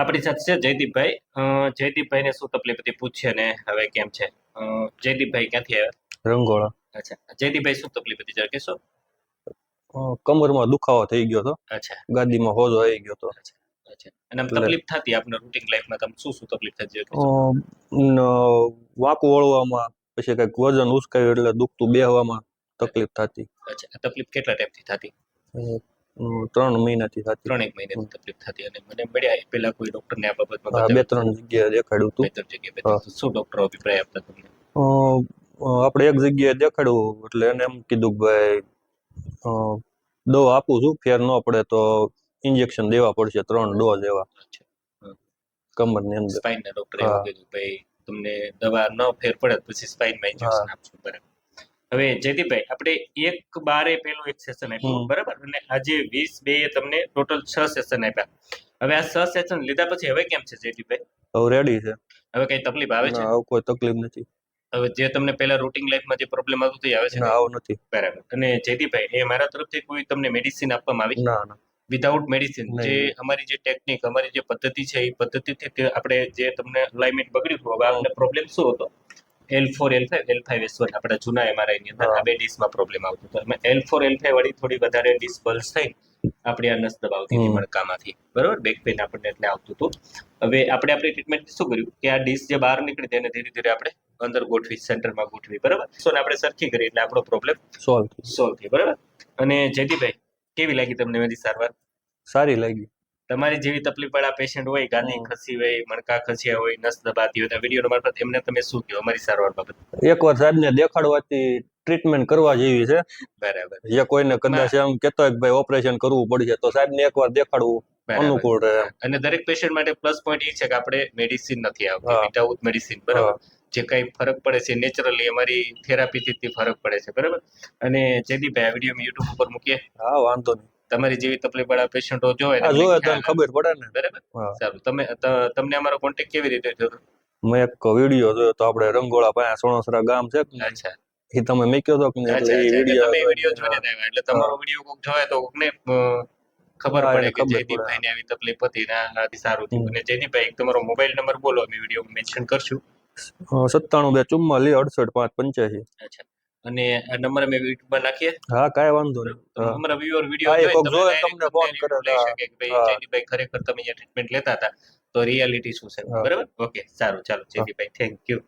આપણી સાથે છે જયદીપભાઈ. જયદીપભાઈને શું તકલીફ હતી? પૂછીએ ને હવે કેમ છે? જયદીપભાઈ ક્યાંથી આવ્યા? રંગોળા. અચ્છા. જયદીપભાઈ શું તકલીફ હતી? જરા કહેશો. કમરમાં દુખાવો થઈ ગયો હતો. અચ્છા. ગાદીમાં હોજો આવી ગયો હતો. અચ્છા. અને તકલીફ થતી આપણે રૂટિંગ લાઈફમાં તમને શું શું તકલીફ થતી વાંકું વળવામાં પછી કંઈક વજન ઉચકાયું એટલે દુખતું બેહવામાં તકલીફ થતી. અચ્છા. આ તકલીફ કેટલા ટાઈપથી થતી? ત્રણ મહિનાથી થતી ત્રણેક મહિનાથી તકલીફ થતી અને મને મળ્યા પેલા પહેલા કોઈ ડોક્ટરને આ બાબતમાં બે? ત્રણ જગ્યાએ દેખાડ્યું હતું બે ત્રણ જગ્યાએ શું ડોક્ટર અભિપ્રાય આપતા તમને? આપણે એક જગ્યાએ દેખાડ્યું એટલે એને એમ કીધું કે ભાઈ દવા આપું છું ફેર ન પડે તો ઇન્જેક્શન દેવા પડશે ત્રણ ડોઝ એવા. કમરની અંદર. સ્પાઇનના ડોક્ટરે કીધું ભાઈ તમને દવા ન ફેર પડે પછી સ્પાઇનમાં ઇન્જેક્શન આપશું. બરાબર. હવે જયદીપભાઈ આપણે એક બારે પેલું એક સેશન આપ્યું બરાબર? અને આજે વીસ બે તમને ટોટલ છ સેશન આપ્યા. હવે આ છ સેશન લીધા પછી હવે કેમ છે જયદીપભાઈ? હવે રેડી છે. હવે કઈ તકલીફ આવે છે? કોઈ તકલીફ નથી. હવે જે તમને પહેલા રૂટિંગ લાઈફમાં જે પ્રોબ્લેમ આવતો તે આવે છે આવો નથી. બરાબર. અને જયદીપભાઈ એ મારા તરફથી કોઈ તમને મેડિસિન આપવામાં આવી? ના ના. વિધાઉટ મેડિસિન જે અમારી જે ટેકનિક અમારી જે પદ્ધતિ છે એ પદ્ધતિથી આપણે જે તમને અલાઇનમેન્ટ બગડ્યું હતું હવે આપણે પ્રોબ્લેમ શું હતો? L four L five L five S one આપણા જૂના એમઆરઆઈ ની અંદર આ બે ડીશમાં પ્રોબ્લેમ આવતો હતો. એમાં એલ ફોર એલ ફાઈવ વાળી થોડી વધારે ડિસ્ક બલ્સ થઈ આપણી આ નસ દબાવતી હતી મણકામાંથી. બરોબર? બેક પેન આપણને એટલે આવતું હતું. હવે આપણે આપણી ટ્રીટમેન્ટ શું કર્યું? કે આ ડીશ જે બહાર નીકળી તેને ધીરે ધીરે આપણે અંદર ગોઠવી સેન્ટરમાં ગોઠવી. બરાબર? સો આપણે સરખી કરી એટલે આપણો પ્રોબ્લેમ સોલ્વ સોલ્વ થઈ બરાબર? અને જયદીપભાઈ કેવી લાગી તમને મારી સારવાર? સારી લાગી. તમારી જેવી તકલીફ વાળા પેશન્ટ હોય ગાંધી ખસી હોય મણકા ખસ્યા હોય નસ દબાતી હોય વીડિયો મારફત એમને તમે શું કહો અમારી સારવાર બાબત. એકવાર સાહેબને દેખાડવાથી ટ્રીટમેન્ટ કરવા જેવી છે. બરાબર. જે કોઈને કદાચ એમ કેતો હોય કે ભાઈ ઓપરેશન કરવું પડશે તો સાહેબને એકવાર દેખાડવું અનુકૂળ રહે. અને દરેક પેશન્ટ માટે પ્લસ પોઈન્ટ એ છે કે આપણે મેડિસિન નથી આવતી. વિધાઉટ મેડિસિન બરાબર? જે કઈ ફરક પડે છે નેચરલી અમારી થેરાપીથી ફરક પડે છે બરાબર? અને જયદીપભાઈ આ વીડિયો યુટ્યુબ ઉપર મૂકીએ. હા વાંધો નહીં. તમારી જેવી તકલીફ વાળા પેશન્ટો જોવે જોવે તો ખબર પડે ને. બરાબર? સારું. તમે તમને અમારો કોન્ટેક્ટ કેવી રીતે થયો? મેં એક વીડિયો જોયો તો આપણે રંગોળા પાસે સોણસરા ગામ છે અચ્છા. એ તમે મેક્યો તો કે એટલે એ વીડિયો તમે વીડિયો જોઈને આવ્યા. એટલે તમારો વીડિયો કોક જોવે તો કોકને ખબર પડે કે જયદીપભાઈ ને આવી તકલીફ હતી ને આથી સારું થયું. અને જયદીપભાઈ તમારો મોબાઈલ નંબર બોલો અમે વીડિયો મેન્શન કરશું. સત્તાણું બે ચુમ્માલીસ અડસઠ પાંચ પંચ્યાસી. અચ્છા. અને આ નંબર અમે યુટ્યુબમાં નાખીએ. હા કાંઈ વાંધો નહીં. અમારા વ્યુઅર વીડિયો જોવે તમને ફોન કરે, કે ભાઈ. જયદીપભાઈ ખરેખર તમે જે ટ્રીટમેન્ટ લેતા હતા. તો રિયાલિટી શું છે? બરાબર? ઓકે સારું ચાલો જયદીપભાઈ થેન્ક યુ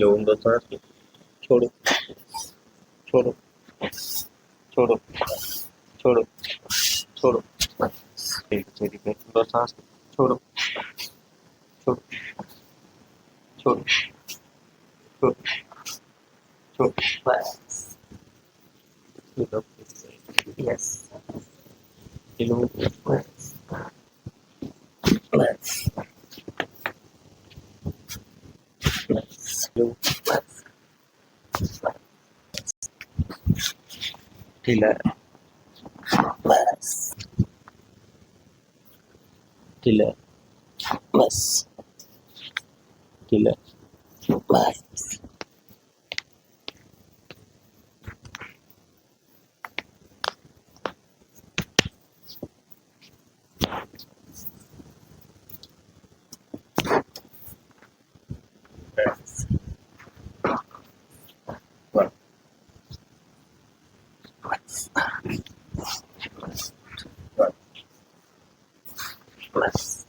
લો ઊંડો શ્વાસ છોડો. છોડો. છોડો. છોડો. છોડો ઠીક છે ઠીક છે ઊંડો શ્વાસ લો. છોડો છોડો છોડો છોડો છોડો બસ યસ પેલું બસ બસ પેલું Killer. Mas. Killer. Mas. ます。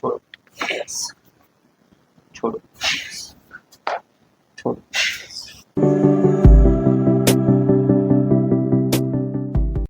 こ。